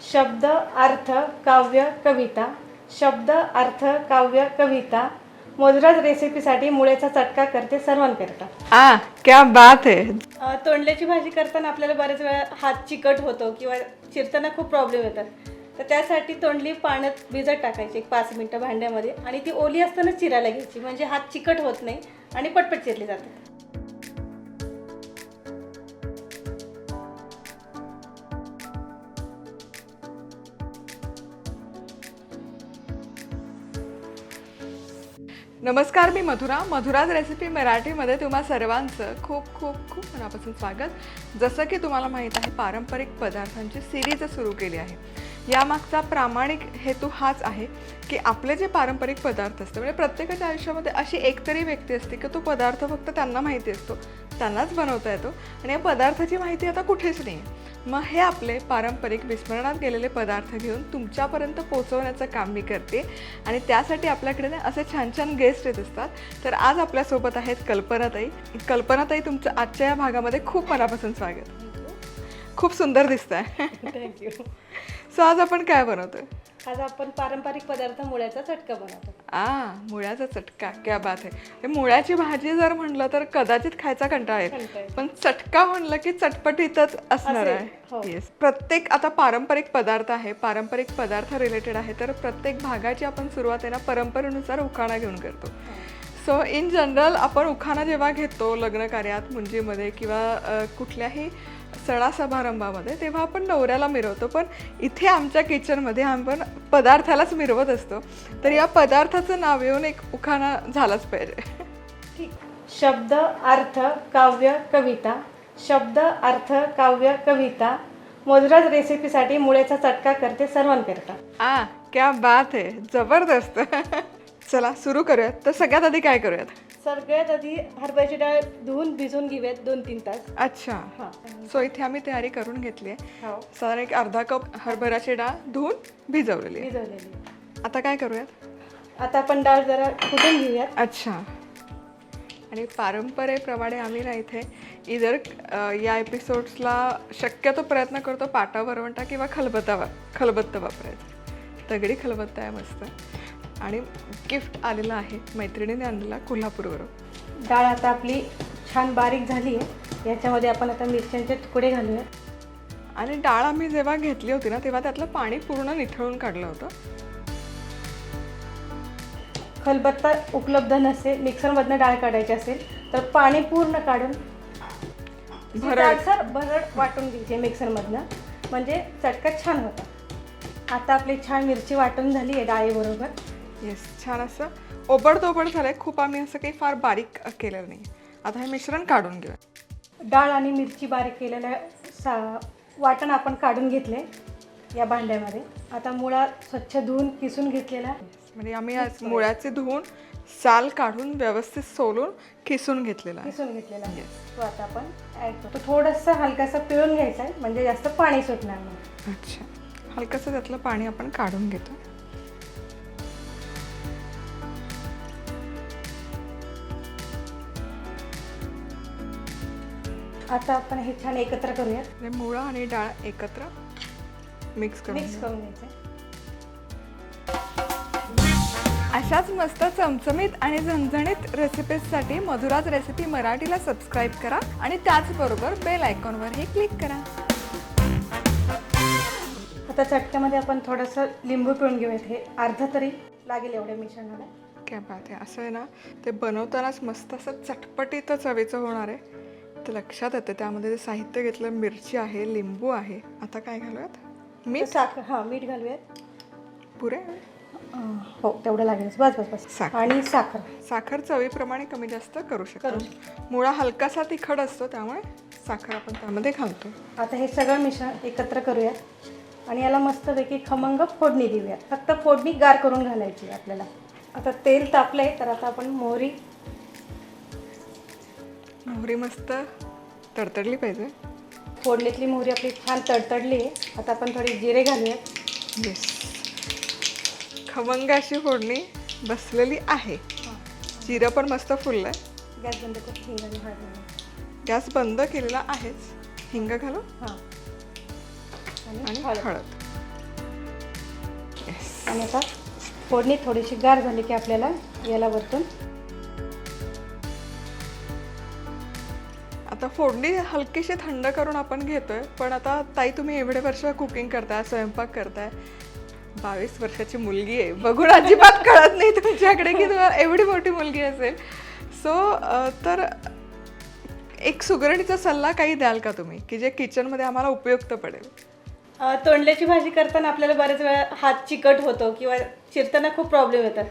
शब्द अर्थ काव्य कविता. शब्द अर्थ काव्य कविता. मोजराज रेसिपीसाठी मुळ्याचा चटका करते सर्वांकरता. आ क्या बात है. अ, तोंडल्याची भाजी करताना आपल्याला बऱ्याच वेळा हात चिकट होतो किंवा चिरताना खूप प्रॉब्लेम येतात. तर त्यासाठी तोंडली पाण्यात भिजत टाकायची एक पाच मिनटं भांड्यामध्ये आणि ती ओली असताना चिरायला घ्यायची. म्हणजे हात चिकट होत नाही आणि पटपट चिरली जाते. नमस्कार मी मधुरा. मधुराज रेसिपी मराठीमध्ये तुम्हा सर्वांचं खूप खूप खूप मनापासून स्वागत. जसं की तुम्हाला माहीत आहे पारंपरिक पदार्थांची सिरीज सुरू केली आहे. यामागचा प्रामाणिक हेतू हाच आहे की आपले जे पारंपरिक पदार्थ असतात म्हणजे प्रत्येकाच्या आयुष्यामध्ये अशी एकतरी व्यक्ती असते की तो पदार्थ फक्त त्यांना माहिती असतो त्यांनाच बनवता येतो. आणि या पदार्थाची माहिती आता कुठेच नाही आहे मग हे आपले पारंपरिक विस्मरणात गेलेले पदार्थ घेऊन तुमच्यापर्यंत पोहोचवण्याचं काम मी करते. आणि त्यासाठी आपल्याकडे ना असे छान छान गेस्ट येत असतात. तर आज आपल्यासोबत आहेत कल्पनाताई. कल्पनाताई तुमचं आजच्या या भागामध्ये खूप मनापासून स्वागत. खूप सुंदर दिसत आहे थँक्यू. सो आज आपण काय बनवतोय? आज आपण पारंपरिक पदार्थ मुळ्याचा चटका बनवतो. आ मुळ्याचा चटका क्या बात आहे. हे मुळ्याची भाजी जर म्हणलं तर कदाचित खायचा कंटाळा कंटाळा येईल येईल. पण चटका म्हणलं की चटपटीतच असणार असेल, हो. आहे येस प्रत्येक आता पारंपरिक पदार्थ आहे पारंपरिक पदार्थ रिलेटेड आहे तर प्रत्येक भागाची आपण सुरुवात आहे ना परंपरेनुसार उखाणा घेऊन करतो. सो इन जनरल आपण उखाणा जेव्हा घेतो लग्न कार्यात मुंजीमध्ये किंवा अ, कुठल्याही सणा समारंभामध्ये तेव्हा आपण नवऱ्याला मिरवतो. पण इथे आमच्या किचनमध्ये आपण पदार्थालाच मिरवत असतो. तर या पदार्थाचं नाव येऊन एक उखाणा झालाच पाहिजे. ठीक. शब्द अर्थ काव्य कविता. शब्द अर्थ काव्य कविता. मोजराज रेसिपीसाठी मुळ्याचा चटका करते सर्वांकरता आ क्या बात आहे. जबरदस्त. चला सुरू करूयात. तर सगळ्यात आधी काय करूयात? सगळ्यात आधी हरभऱ्याची डाळ धुवून भिजवून घेऊयात दोन तीन तास. अच्छा. हां. सो इथे आम्ही तयारी करून घेतली आहे. हो. साधारण एक अर्धा कप हरभऱ्याची डाळ धुवून भिजवलेली आहे. भिजवलेली आता काय करूयात? आता आपण डाळ जरा कुटून घेऊयात? अच्छा. आणि पारंपरेप्रमाणे आम्ही ना इथे इधर या एपिसोड्सला शक्यतो प्रयत्न करतो पाटा वरवंटा किंवा खलबत्ता वा खलबत्ता वापरायचा. तगडी खलबत्ता आहे मस्त. आणि गिफ्ट आलेलं आहे मैत्रिणीने आणलेला कोल्हापूरवरून. डाळ आता आपली छान बारीक झाली आहे. याच्यामध्ये आपण आता मिरच्यांचे तुकडे घालूया. आणि डाळ आम्ही जेव्हा घेतली होती ना तेव्हा त्यातलं पाणी पूर्ण निथळून काढलं होतं. खलबत्ता उपलब्ध नसेल मिक्सरमधनं डाळ काढायची असेल तर पाणी पूर्ण काढून भरड. सर भरड वाटून घ्यायचे मिक्सरमधनं. म्हणजे चटका छान होता. आता आपली छान मिरची वाटून झाली आहे डाळीबरोबर. येस छान असं. ओबडधोबड झालं आहे खूप आम्ही असं काही फार बारीक केलेलं नाही. आता हे मिश्रण काढून घेऊया. डाळ आणि मिरची बारीक केलेलं सा वाटण आपण काढून घेतले या भांड्यामध्ये. आता मुळा स्वच्छ धुवून किसून घेतलेला म्हणजे आम्ही आज मुळ्याचे धुवून साल काढून व्यवस्थित सोलून किसून घेतलेला किसून घेतलेला आहे. तो आता आपण ॲड करतो. थोडंसं हलकासा पिळून घ्यायचा आहे. म्हणजे जास्त पाणी सुटणार नाही. अच्छा. हलकंसं त्यातलं पाणी आपण काढून घेतो आता आपण हे छान एकत्र करूयात. म्हणजे मुळा आणि डाळ एकत्र मिक्स करून मिक्स करून घ्यायचं. अशाच मस्त चमचमीत आणि झणझणीत रेसिपीजसाठी मधुराज रेसिपी मराठीला सबस्क्राईब करा आणि त्याचबरोबर बेल आयकॉनवरही क्लिक करा. आता चटक्यामध्ये आपण थोडंसं लिंबू पिळून घेऊयात. हे अर्धा तरी लागेल एवढ्या मिश्रणाला काय बात आहे. असं आहे ना ते बनवतानाच मस्त असं चटपटीत चवीचं होणार आहे. ते लक्षात येतं. त्यामध्ये जे साहित्य घेतलं मिरची आहे लिंबू आहे. आता काय घालूयात? मीठ? साखर हां मीठ घालूयात. पुरे? हो तेवढं लागेल बस बस बस. साखर. आणि साखर. साखर चवीप्रमाणे कमी जास्त करू करू शकतो मुळा हलकासा तिखट असतो त्यामुळे साखर आपण त्यामध्ये घालतो आता हे सगळं मिश्रण एकत्र करूयात. आणि याला मस्तपैकी खमंग फोडणी देऊयात. फक्त फोडणी गार करून घालायची आहे आपल्याला. आता तेल तापलंय तर आता आपण मोहरी मोहरी मस्त तडतडली पाहिजे. फोडणीतली मोहरी आपली छान तडतडली आहे. आता आपण थोडी जिरे घालूयात. येस खमंग अशी फोडणी बसलेली आहे. जिरं पण मस्त फुललं आहे गॅस बंद करून हिंगाने हळद गॅस बंद केलेला आहेच. हिंग घालू हां. आणि आणि हळद. हळद. आणि आता फोडणी थोडीशी गार झाली की आपल्याला याला वरतून फोडणी हलकीशी थंड करून आपण घेतोय. पण आता ताई तुम्ही एवढे वर्ष कुकिंग करताय स्वयंपाक करताय. बावीस वर्षाची मुलगी आहे. बघून अजिबात कळत नाही तुमच्याकडे की तुम्हाला एवढी मोठी मुलगी असेल. सो तर एक सुगरणीचा सल्ला काही द्याल का तुम्ही? की जे किचनमध्ये आम्हाला उपयुक्त पडेल? तोंडल्याची भाजी करताना आपल्याला बऱ्याच वेळा हात चिकट होतो किंवा चिरताना खूप प्रॉब्लेम येतात.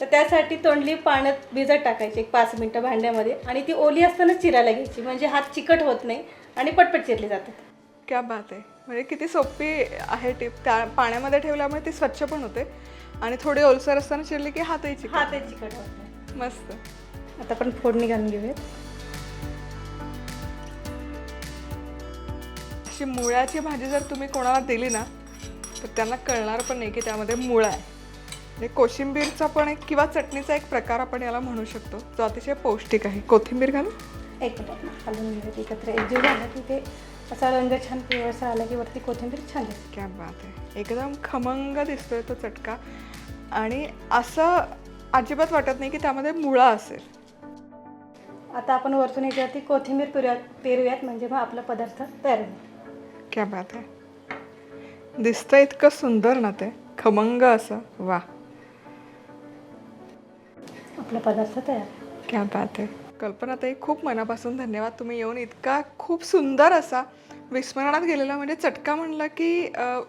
तर त्यासाठी तोंडली पाण्यात भिजत टाकायची एक पाच मिनटं भांड्यामध्ये आणि ती ओली असताना चिरायला घ्यायची. म्हणजे हात चिकट होत नाही आणि पटपट चिरले जातात क्या बात आहे. म्हणजे किती सोपी आहे टिप. त्या पाण्यामध्ये ठेवल्यामुळे ती स्वच्छ पण होते आणि थोडी ओलसर असताना चिरली की हातही चिकट. हातही चिकट होत नाही. मस्त. आता आपण फोडणी घालून घेऊयात. अशी मुळ्याची भाजी जर तुम्ही कोणाला दिली ना तर त्यांना कळणार पण नाही की त्यामध्ये मुळा आहे. म्हणजे कोशिंबीरचा पण एक किंवा चटणीचा एक प्रकार आपण याला म्हणू शकतो. जो अतिशय पौष्टिक आहे. कोथिंबीर घालून एक मिनिट. घालून घेऊयात एकत्र. एकजीव झाला की ते असा रंग छान पिवळसा आला की वरती कोथिंबीर छान दिसते. क्या बात आहे. एकदम खमंग दिसतोय तो चटका. आणि असं अजिबात वाटत नाही की त्यामध्ये मुळा असेल. आता आपण वरतून याच्यावरती कोथिंबीर पेरूयात पेरूयात. म्हणजे मग आपला पदार्थ तयार होईल. क्या बात आहे. दिसतं इतकं सुंदर ना ते. खमंग असं. वा आपला पदार्थ तयार. क्या बात आहे कल्पना ताई खूप मनापासून धन्यवाद. तुम्ही येऊन इतका खूप सुंदर असा विस्मरणात गेलेला म्हणजे चटका म्हणला की अं,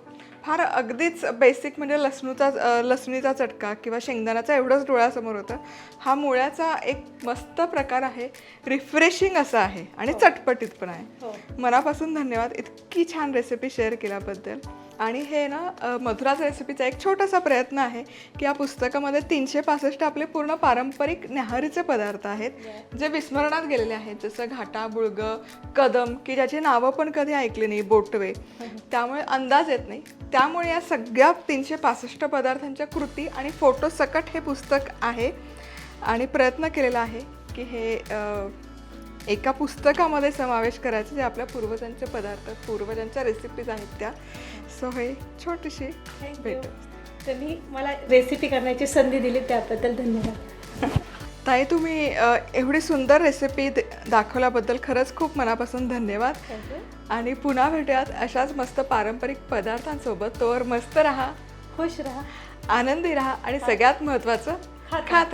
फार अगदीच बेसिक म्हणजे लसणूचा अं, लसणीचा चटका किंवा शेंगदाण्याचा एवढंच डोळ्यासमोर होतं. हा मुळ्याचा एक मस्त प्रकार आहे. रिफ्रेशिंग असा आहे आणि चटपटीत पण आहे. हो. मनापासून धन्यवाद. इतकी छान रेसिपी शेअर केल्याबद्दल. आणि हे ना मधुराज रेसिपीचा एक छोटासा प्रयत्न आहे की या पुस्तकामध्ये तीनशे पासष्ट आपले पूर्ण पारंपरिक न्याहारीचे पदार्थ आहेत जे विस्मरणात गेलेले आहेत. जसं घाटा बुळग कदम की ज्याची नावं पण कधी ऐकली नाही बोटवे. त्यामुळे अंदाज येत नाही. त्यामुळे या सगळ्या तीनशे पासष्ट पदार्थांच्या कृती आणि फोटो सकट हे पुस्तक आहे. आणि प्रयत्न केलेला आहे की हे एका पुस्तकामध्ये समावेश करायचे जे आपल्या पूर्वजांचे पदार्थ पूर्वजांच्या रेसिपीज आहेत त्या. सो हे छोटीशी भेट. तुम्ही मला रेसिपी करण्याची संधी दिली त्याबद्दल धन्यवाद. ताई तुम्ही एवढी सुंदर रेसिपी दाखवल्याबद्दल खरंच खूप मनापासून धन्यवाद. आणि पुन्हा भेटूयात अशाच मस्त पारंपरिक पदार्थांसोबत. तोवर मस्त राहा. खुश राहा. आनंदी राहा. आणि सगळ्यात महत्त्वाचं खात